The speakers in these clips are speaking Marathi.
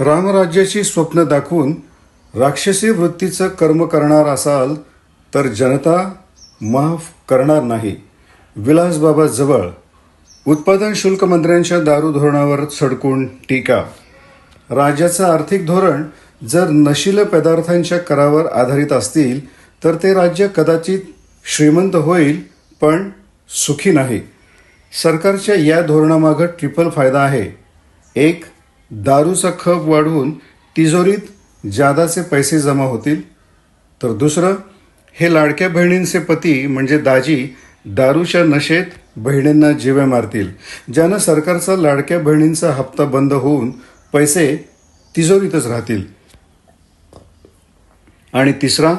रामराज्याची स्वप्न दाखवून राक्षसी वृत्तीचं कर्म करणार असाल तर जनता माफ करणार नाही. विलासबाबा जवळ. उत्पादन शुल्क मंत्र्यांच्या दारू धोरणावर सडकून टीका. राज्याचं आर्थिक धोरण जर नशील पदार्थांच्या करावर आधारित असतील तर ते राज्य कदाचित श्रीमंत होईल पण सुखी नाही. सरकारच्या या धोरणामागं ट्रिपल फायदा आहे. एक दारूचा खप वाढवून तिजोरीत जादाचे पैसे जमा होतील. तर दुसरं हे लाडक्या बहिणींचे पती म्हणजे दाजी दारूच्या नशेत बहिणींना जीवे मारतील. ज्यानं सरकारचा लाडक्या बहिणींचा हप्ता बंद होऊन पैसे तिजोरीतच राहतील. आणि तिसरा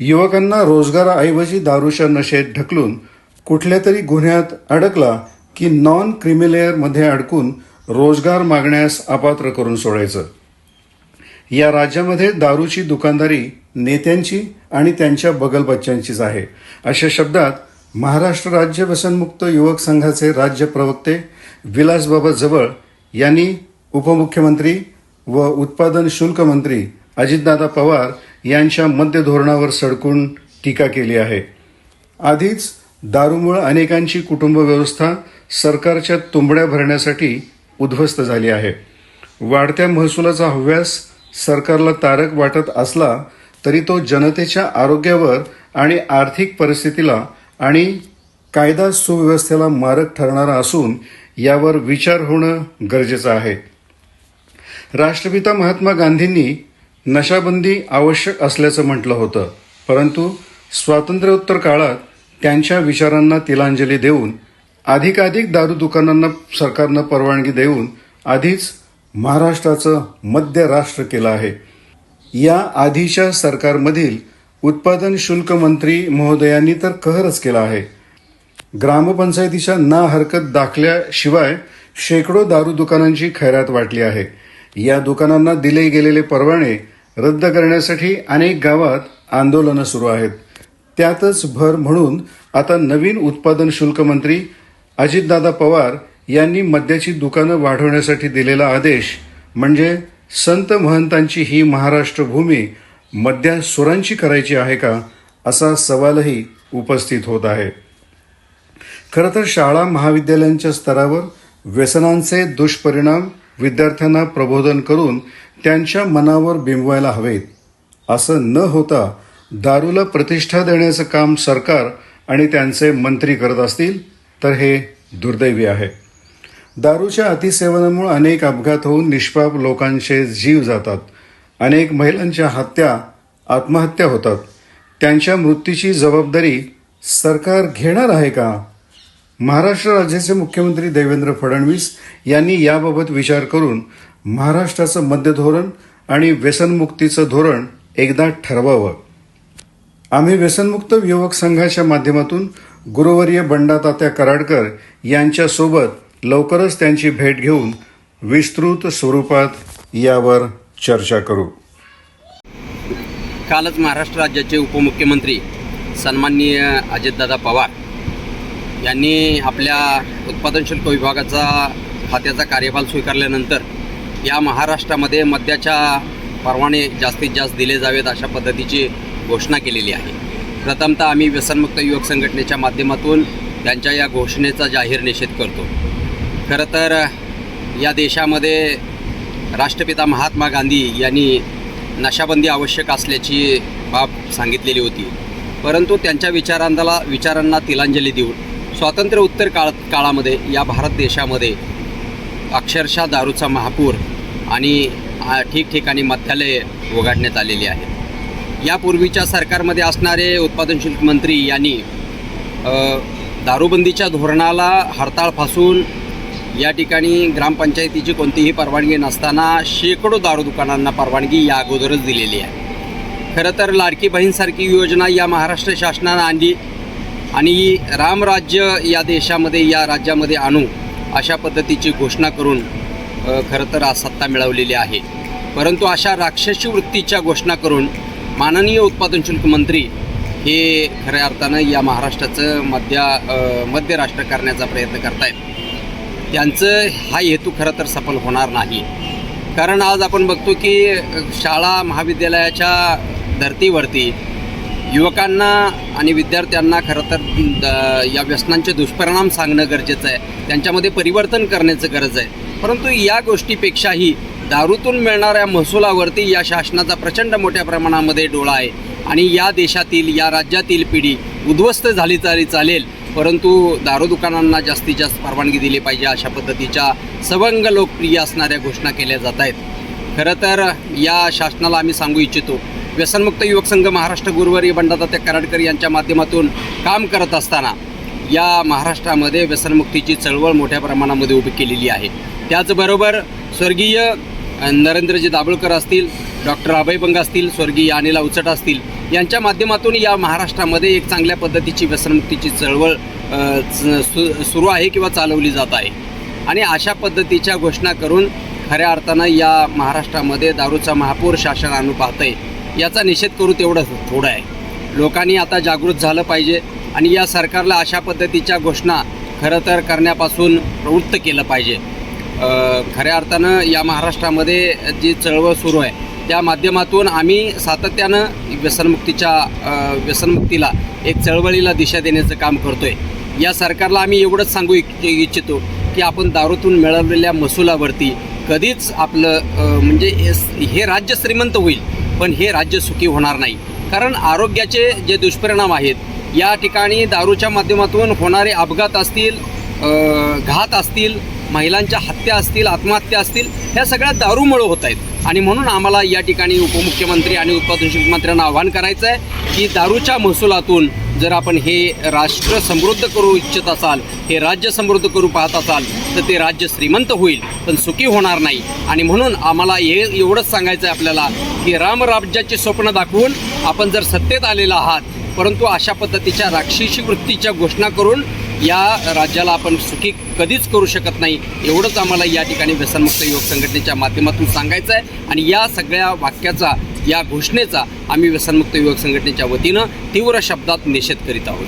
युवकांना रोजगाराऐवजी दारूच्या नशेत ढकलून कुठल्या तरी गुन्ह्यात अडकला की नॉन क्रिमिलेअरमध्ये अडकून रोजगार मागण्यास अपात्र करून सोडायचं. या राज्यामध्ये दारूची दुकानदारी नेत्यांची आणि त्यांच्या बगलबच्च्यांचीच आहे. अशा शब्दात महाराष्ट्र राज्य व्यसनमुक्त युवक संघाचे राज्य प्रवक्ते विलासबाबा जवळ यांनी उपमुख्यमंत्री व उत्पादन शुल्क मंत्री अजितदादा पवार यांच्या मद्य धोरणावर सडकून टीका केली आहे. आधीच दारूमुळे अनेकांची कुटुंबव्यवस्था सरकारच्या तुंबड्या भरण्यासाठी उद्ध्वस्त झाली आहे. वाढत्या महसुलाचा हव्यास सरकारला तारक वाटत असला तरी तो जनतेच्या आरोग्यावर आणि आर्थिक परिस्थितीला आणि कायदा सुव्यवस्थेला मारक ठरणारा असून यावर विचार होणं गरजेचं आहे. राष्ट्रपिता महात्मा गांधींनी नशाबंदी आवश्यक असल्याचं म्हटलं होतं. परंतु स्वातंत्र्योत्तर काळात त्यांच्या विचारांना तिलांजली देऊन अधिकाधिक दारू दुकानांना सरकारनं परवानगी देऊन आधीच महाराष्ट्राचं मध्य राष्ट्र केलं आहे. या आधीच्या सरकारमधील उत्पादन शुल्क मंत्री महोदयांनी तर कहरच केला आहे. ग्रामपंचायतीच्या ना हरकत दाखल्याशिवाय शेकडो दारू दुकानांची खैरात वाटली आहे. या दुकानांना दिले गेलेले परवाने रद्द करण्यासाठी अनेक गावात आंदोलनं सुरू आहेत. त्यातच भर म्हणून आता नवीन उत्पादन शुल्क मंत्री अजितदादा पवार यांनी मद्याची दुकानं वाढवण्यासाठी दिलेला आदेश म्हणजे संत महंतांची ही महाराष्ट्र भूमी मद्या सुरांची करायची आहे का असा सवालही उपस्थित होत आहे. खरं तर शाळा महाविद्यालयांच्या स्तरावर व्यसनांचे दुष्परिणाम विद्यार्थ्यांना प्रबोधन करून त्यांच्या मनावर बिंबवायला हवेत. असं न होता दारूला प्रतिष्ठा देण्याचं काम सरकार आणि त्यांचे मंत्री करत असतील तर हे दुर्दैवी आहे. दारूच्या अतिसेवनामुळे अनेक अपघात होऊन निष्पाप लोकांचे जीव जातात. अनेक महिलांच्या हत्या आत्महत्या होतात. त्यांच्या मृत्यूची जबाबदारी सरकार घेणार आहे का? महाराष्ट्र राज्याचे मुख्यमंत्री देवेंद्र फडणवीस यांनी याबाबत विचार करून महाराष्ट्राचं मद्य धोरण आणि व्यसनमुक्तीचं धोरण एकदा ठरवावं. आम्ही व्यसनमुक्त युवक संघाच्या माध्यमातून गुरुवर्य बंडातात्या कराडकर यांच्यासोबत लवकरच त्यांची भेट घेऊन विस्तृत स्वरूपात यावर चर्चा करू. कालच महाराष्ट्र राज्याचे उपमुख्यमंत्री सन्माननीय अजितदादा पवार यांनी आपल्या उत्पादन शुल्क विभागाचा खात्याचा कार्यभार स्वीकारल्यानंतर या महाराष्ट्रामध्ये मद्याच्या परवाने जास्तीत जास्त दिले जावेत अशा पद्धतीची घोषणा केलेली आहे. प्रथमतः आम्ही व्यसनमुक्त युवक संघटनेच्या माध्यमातून त्यांच्या या घोषणेचा जाहीर निषेध करतो. खरं तर या देशामध्ये राष्ट्रपिता महात्मा गांधी यांनी नशाबंदी आवश्यक असल्याची बाब सांगितलेली होती. परंतु त्यांच्या विचारांना विचारांना तिलांजली देऊन स्वातंत्र्य उत्तर काळ काळामध्ये या भारत देशामध्ये अक्षरशः दारूचा महापूर आणि ठिकठिकाणी मध्यालये उघडण्यात आलेली आहे. यापूर्वीच्या सरकारमध्ये असणारे उत्पादन शुल्क मंत्री यांनी दारूबंदीच्या धोरणाला हरताळ फासून या ठिकाणी ग्रामपंचायतीची कोणतीही परवानगी नसताना शेकडो दारू दुकानांना परवानगी या अगोदरच दिलेली आहे. खरं तर लाडकी बहीणसारखी योजना या महाराष्ट्र शासनानं आणली आणि रामराज्य या देशामध्ये या राज्यामध्ये आणू अशा पद्धतीची घोषणा करून खरं तर आज सत्ता मिळवलेली आहे. परंतु अशा राक्षसी वृत्तीच्या घोषणा करून माननीय उत्पादन शुल्क मंत्री हे खऱ्या अर्थानं या महाराष्ट्राचं मध्य मध्य राष्ट्र करण्याचा प्रयत्न करतायत. त्यांचं हा हेतू खरं तर सफल होणार नाही. कारण आज आपण बघतो की शाळा महाविद्यालयाच्या धर्तीवरती युवकांना आणि विद्यार्थ्यांना खरं तर द- या व्यसनांचे दुष्परिणाम सांगणं गरजेचं आहे. त्यांच्यामध्ये परिवर्तन करण्याचं गरज आहे. परंतु या गोष्टीपेक्षाही दारूतून मिळणाऱ्या महसुलावरती या शासनाचा प्रचंड मोठ्या प्रमाणामध्ये डोळा आहे. आणि या देशातील या राज्यातील पिढी उद्ध्वस्त झाली तरी चालेल. परंतु दारू दुकानांना जास्तीत जास्त परवानगी दिली पाहिजे अशा पद्धतीच्या सवंग लोकप्रिय असणाऱ्या घोषणा केल्या जात आहेत. खरं तर या शासनाला आम्ही सांगू इच्छितो व्यसनमुक्त युवक संघ महाराष्ट्र गुरुवारी बंडातात्या कराडकर यांच्या माध्यमातून काम करत असताना या महाराष्ट्रामध्ये व्यसनमुक्तीची चळवळ मोठ्या प्रमाणामध्ये उभी केलेली आहे. त्याचबरोबर स्वर्गीय नरेंद्रजी दाभोळकर असतील डॉक्टर अभय बंग असतील स्वर्गीय अनिला उचट असतील यांच्या माध्यमातून या महाराष्ट्रामध्ये एक चांगल्या पद्धतीची व्यसनमुक्तीची चळवळ सु सुरू आहे किंवा चालवली जात आहे. आणि अशा पद्धतीच्या घोषणा करून खऱ्या अर्थानं या महाराष्ट्रामध्ये दारूचा महापौर शासन आणू पाहतंय याचा निषेध करू तेवढं थोडं आहे. लोकांनी आता जागृत झालं पाहिजे आणि या सरकारला अशा पद्धतीच्या घोषणा खरं तर करण्यापासून प्रवृत्त केलं पाहिजे. खऱ्या अर्थानं या महाराष्ट्रामध्ये जी चळवळ सुरू आहे त्या माध्यमातून आम्ही सातत्यानं व्यसनमुक्तीच्या व्यसनमुक्तीला एक चळवळीला दिशा देण्याचं काम करतो आहे या सरकारला आम्ही एवढंच सांगू इच्छितो की आपण दारूतून मिळवलेल्या महसुलावरती कधीच आपलं म्हणजे हे- राज्य श्रीमंत होईल पण हे राज्य सुखी होणार नाही. कारण आरोग्याचे जे दुष्परिणाम आहेत या ठिकाणी दारूच्या माध्यमातून होणारे अपघात असतील घात असतील महिलांच्या हत्या असतील आत्महत्या असतील ह्या सगळ्या दारूमुळं होत आहेत आणि म्हणून आम्हाला या ठिकाणी उपमुख्यमंत्री आणि उत्पादन मंत्र्यांना आवाहन करायचं आहे की दारूच्या महसुलातून जर आपण हे राष्ट्र समृद्ध करू इच्छित असाल हे राज्य समृद्ध करू पाहत असाल तर ते राज्य श्रीमंत होईल पण सुखी होणार नाही. आणि म्हणून आम्हाला हे एवढंच सांगायचं आहे आपल्याला की रामराज्याचे स्वप्न दाखवून आपण जर सत्तेत आलेला आहात परंतु अशा पद्धतीच्या राक्षसी वृत्तीच्या घोषणा करून या राज्याला आपण सुखी कधीच करू शकत नाही एवढंच आम्हाला या ठिकाणी व्यसनमुक्त युवक संघटनेच्या माध्यमातून सांगायचं आहे. आणि या सगळ्या वाक्याचा या घोषणेचा आम्ही व्यसनमुक्त युवक संघटनेच्या वतीनं तीव्र शब्दात निषेध करीत आहोत.